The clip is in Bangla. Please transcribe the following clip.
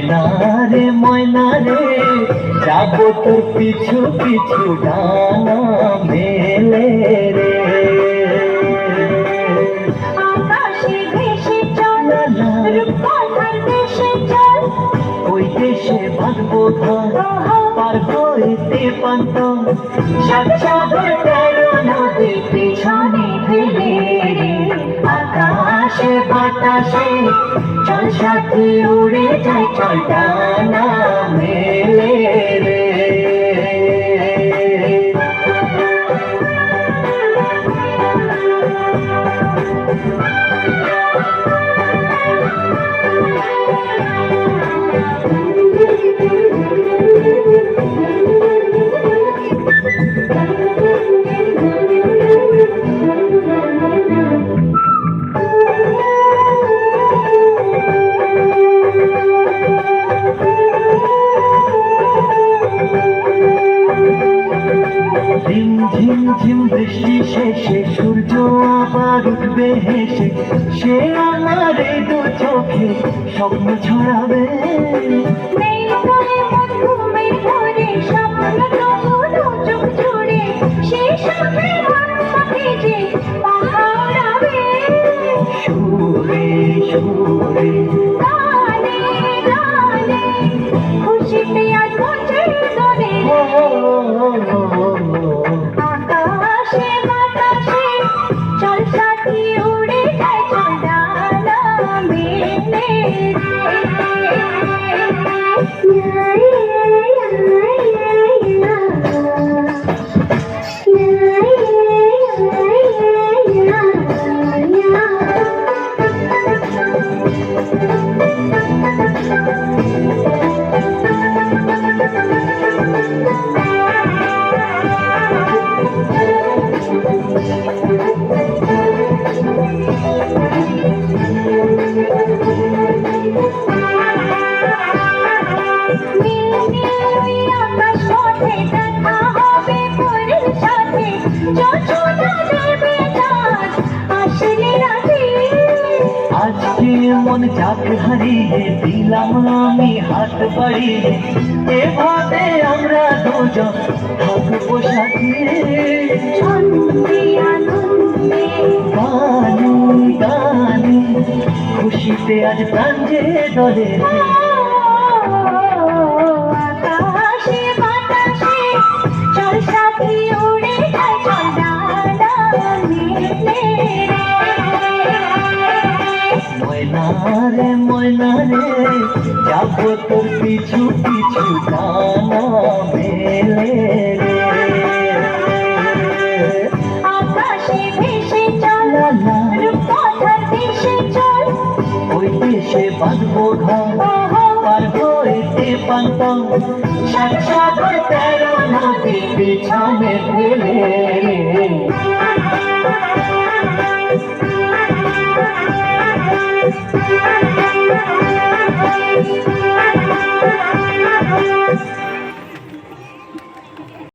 ময়না রে ময়না রে যাব তোর পিছু পিছু ডানা মেলে রে। আকাশে ভেসে চল রূপকথার দেশে চল। ওই দেশে বাঁধবো ঘর পার হইতে পান্ত। সাত সাগর বাতাসে চল সাথে উড়ে যাই চল ডানা মেলে। ঝিম ঝিম ঝিম বৃষ্টি শেষে, সূর্য আবার উঠবে হেসে। সে আমার দু চোখে স্বপ্ন ছড়াবে। ঘরে স্বপ্ন চল সাথী উড়ে যায় মন যাক হারিয়ে দিলাম আমি হাত বাড়িয়ে। এভাবে আমরা দুজন থাকব সাথে। গানে গানে খুশিতে আজ প্রাণ যে দলে তোর পিছু পিছু গানা মেলে আকাশে ভেসে চল রূপকথার দেশে চল। ওই দেশে বাঁধবো ঘর পার হইতে পান্ত। সাত সাগর তেরো নদী পিছনে ফেলে।